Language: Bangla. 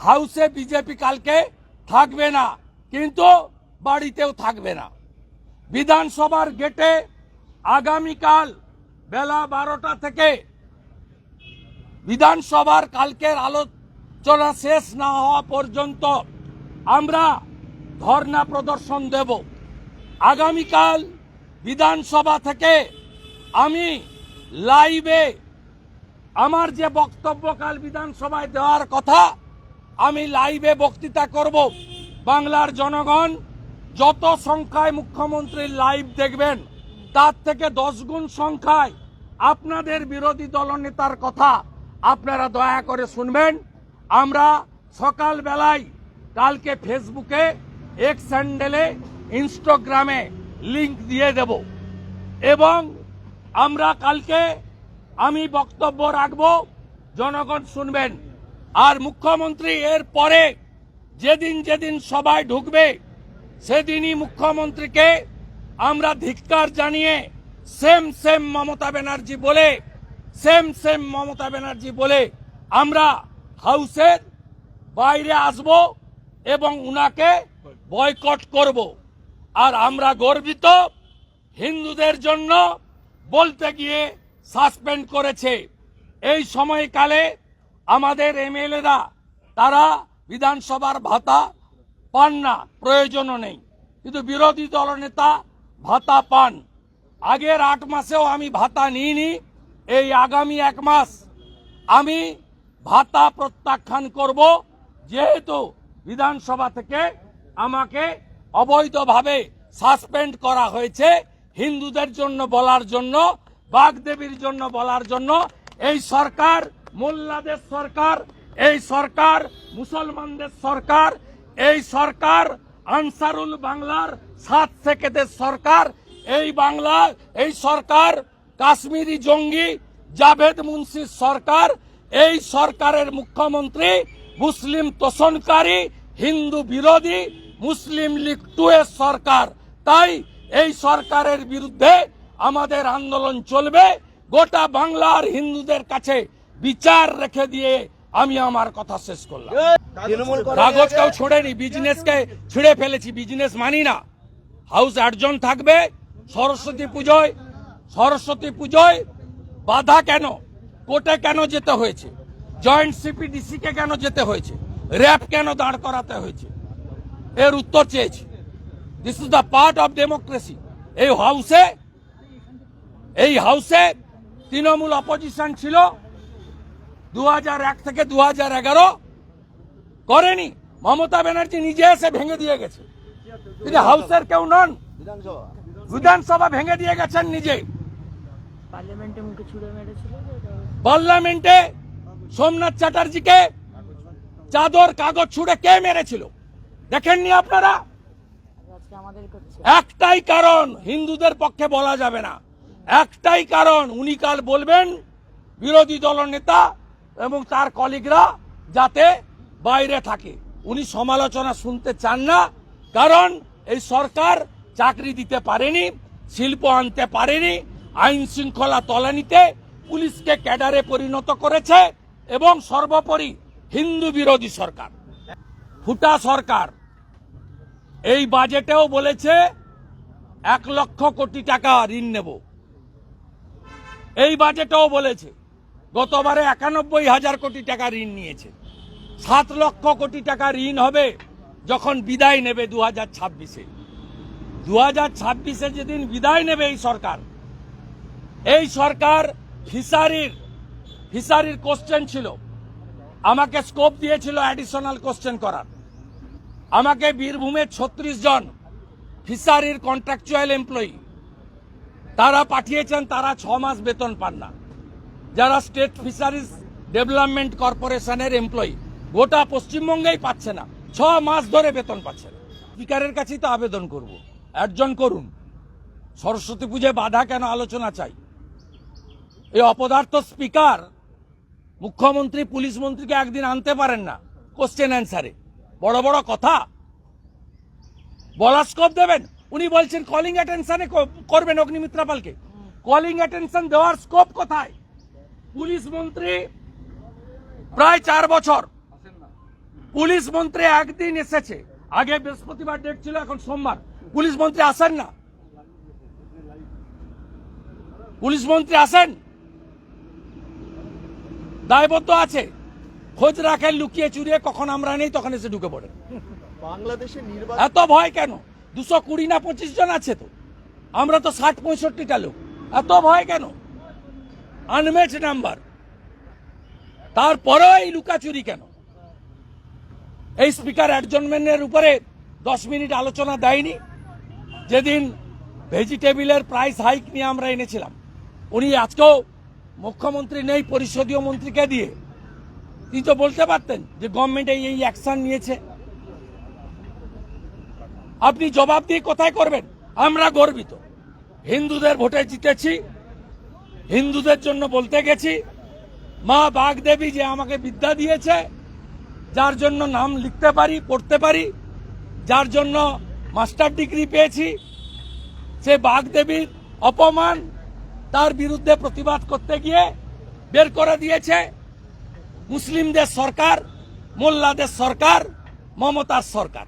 হাউসে বিজেপি কালকে থাকবে না, কিন্তু বাড়িতেও থাকবে না। বিধানসভার গেটে আগামীকাল বেলা বারোটা থেকে বিধানসভার কালকের আলোচনা শেষ না হওয়া পর্যন্ত আমরা ধর্ণা প্রদর্শন দেব। আগামীকাল বিধানসভা থেকে আমি লাইভে আমার যে বক্তব্য কাল বিধানসভায় দেওয়ার কথা আমি লাইভে বক্তৃতা করব। বাংলার জনগণ যত সংখ্যায় মুখ্যমন্ত্রীর লাইভ দেখবেন, তার থেকে দশ গুণ সংখ্যায় আপনাদের বিরোধী দলনেতার কথা আপনারা দয়া করে শুনবেন। আমরা সকালবেলায় কালকে ফেসবুকে এক্স হ্যান্ডেলে ইনস্টাগ্রামে লিংক দিয়ে দেব। এবং আমরা কালকে আমি বক্তব্য রাখব। জনগণ শুনবেন। আর মুখ্যমন্ত্রী এর পরে যেদিন যেদিন সবাই ঢুকবে, সেদিনই মুখ্যমন্ত্রীকে আমরা ধিক্কার জানিয়ে সেম সেম মমতা ব্যানার্জি বলে, সেম সেম মমতা ব্যানার্জি বলে আমরা হাউসের বাইরে আসব এবং উনাকে বয়কট করব। আর আমরা গর্বিত হিন্দুদের জন্য বলতে গিয়ে সাসপেন্ড করেছে। এই সময়কালে আমাদের এমএলএরা, তারা বিধানসভার ভাতা পান না, প্রয়োজনও নেই। কিন্তু বিরোধী দলনেতা ভাতা পান। আগের আট মাসেও আমি ভাতা নিইনি, এই আগামী এক মাস আমি ভাতা প্রত্যাখ্যান করব, যেহেতু বিধানসভা থেকে আমাকে অবৈধভাবে সাসপেন্ড করা হয়েছে, হিন্দুদের জন্য বলার জন্য, বাগদেবীর জন্য বলার জন্য। এই সরকার মোল্লাদের সরকার, এই সরকার, মুসলমানদের সরকার, এই সরকার, আনসারুল বাংলার সাত সেকেদের সরকার, এই বাংলা, এই সরকার, কাশ্মীরি জঙ্গি, জাভেদ মুন্সির সরকার, এই সরকারের মুখ্যমন্ত্রী, মুসলিম তোষণকারী, হিন্দু বিরোধী, মুসলিম লীগ টু এর সরকার। তাই এই সরকারের বিরুদ্ধে আমাদের আন্দোলন চলবে। গোটা বাংলার হিন্দুদের কাছে বিচার রেখে দিয়ে আমি আমার কথা শেষ করলাম। তৃণমূল কাগজ কেউ ছোড়েনি বিজনেসকে ছিঁড়ে ফেলেছি বিজনেস মানি না। হাউস আটজন থাকবে সরস্বতী পুজোয় সরস্বতী পুজোয় বাধা কেন? কোর্টে কেন যেতে হয়েছে? জয়েন্ট সিপিডিসি কে কেন যেতে হয়েছে? র্যাব কেন দাঁড় করাতে হয়েছে? এর উত্তর চেয়েছি। This is the part of democracy এই হাউসে এই হাউসে তৃণমূল অপোজিশন ছিল দু এক থেকে দু হাজার এগারো করেনি। মমতা ব্যানার্জি নিজে এসে ভেঙে দিয়ে গেছে। তিনি হাউসের কেউ নন। বিধানসভা। বিধানসভা ভেঙে দিয়ে গেছেন নিজে। পার্লামেন্টে সোমনাথ চ্যাটার্জিকে চাদর কাগজ ছুড়ে কে মেরেছিল? দেখেননি আপনারা? আর আজকে আমাদের করছে। একটাই কারণ হিন্দুদের পক্ষে বলা যাবে না। একটাই কারণ উনি কাল বলবেন বিরোধী দলনেতা এবং তার কলিগরা যাতে বাইরে থাকে। উনি সমালোচনা শুনতে চান না, কারণ এই সরকার চাকরি দিতে পারেনি, শিল্প আনতে পারেনি, আইন শৃঙ্খলা তলানিতে পুলিশকে ক্যাডারে পরিণত করেছে এবং সর্বোপরি হিন্দু বিরোধী সরকার। ফুটা সরকার এই বাজেটেও বলেছে, এক লক্ষ কোটি টাকা ঋণ নেব। এই বাজেটেও বলেছে গতবারে একানব্বই হাজার কোটি টাকা ঋণ নিয়েছে। সাত লক্ষ কোটি টাকা ঋণ হবে যখন বিদায় নেবে দু হাজার ছাব্বিশে। দু হাজার ছাব্বিশে যেদিন বিদায় নেবে এই সরকার এই সরকার ফিসারির ফিসারির কোশ্চেন ছিল। আমাকে স্কোপ দিয়েছিল অ্যাডিশনাল কোশ্চেন করার। আমাকে বীরভূমের ছত্রিশ জন ফিসারির কন্ট্রাকচুয়াল এমপ্লয়ি তারা পাঠিয়েছেন, তারা ছ মাস বেতন পান না। যারা স্টেট ফিশারিজ ডেভেলপমেন্ট কর্পোরেশনের এমপ্লয়ি, গোটা পশ্চিমবঙ্গেই পাচ্ছে না। ছ মাস ধরে বেতন পাচ্ছে না। স্পিকারের কাছেই তো আবেদন করব। একজন করুন। সরস্বতী পুজোয় বাধা কেন আলোচনা চাই? এই অপদার্থ স্পিকার মুখ্যমন্ত্রী, পুলিশ মন্ত্রীকে একদিন আনতে পারেন না কোশ্চেন অ্যান্সারে বড় বড় কথা। বলার স্কোপ দেবেন? উনি বলছেন কলিং অ্যাটেনশনে করবেন অগ্নিমিত্রা পালকে। কলিং অ্যাটেনশন দেওয়ার স্কোপ কোথায়? পুলিশ মন্ত্রী প্রায় চার বছর। পুলিশ মন্ত্রী একদিন এসেছে। আগে বৃহস্পতিবার ডেট ছিল এখন সোমবার। পুলিশ মন্ত্রী আসেন না। পুলিশ মন্ত্রী আসেন। দায়বদ্ধ আছে। খোঁজ রাখেন লুকিয়ে চুরিয়ে কখন আমরা নেই তখন এসে ঢুকে পড়ে বাংলাদেশে এত ভয় কেন? দুশো কুড়ি না পঁচিশ জন আছে তো। আমরা তো ষাট পঁয়ষট্টিটা লোক। এত ভয় কেন? Unmatch number. তারপরেও এই লুকাচুরি কেন? এই স্পিকার অ্যাডজনমেন্টের উপরে দশ মিনিট আলোচনা দেয়নি। যেদিন ভেজিটেবিলের প্রাইস হাইক নিয়ে আমরা এনেছিলাম, উনি আজকেও মুখ্যমন্ত্রী নেই, পরিষদীয় মন্ত্রীকে দিয়ে? তিনি তো বলতে পারতেন যে গভর্নমেন্ট এই এই অ্যাকশন নিয়েছে। আপনি জবাব দিয়ে কোথায় করবেন? আমরা গর্বিত। হিন্দুদের ভোটে জিতেছি হিন্দুদের জন্য বলতে গেছি, মা বাগদেবী যে আমাকে বিদ্যা দিয়েছে, যার জন্য নাম লিখতে পারি, পড়তে পারি, যার জন্য মাস্টার ডিগ্রি পেয়েছি, সে বাগদেবীর অপমান, তার বিরুদ্ধে প্রতিবাদ করতে গিয়ে বের করে দিয়েছে। মুসলিমদের সরকার, মোল্লাদের সরকার, মমতার সরকার।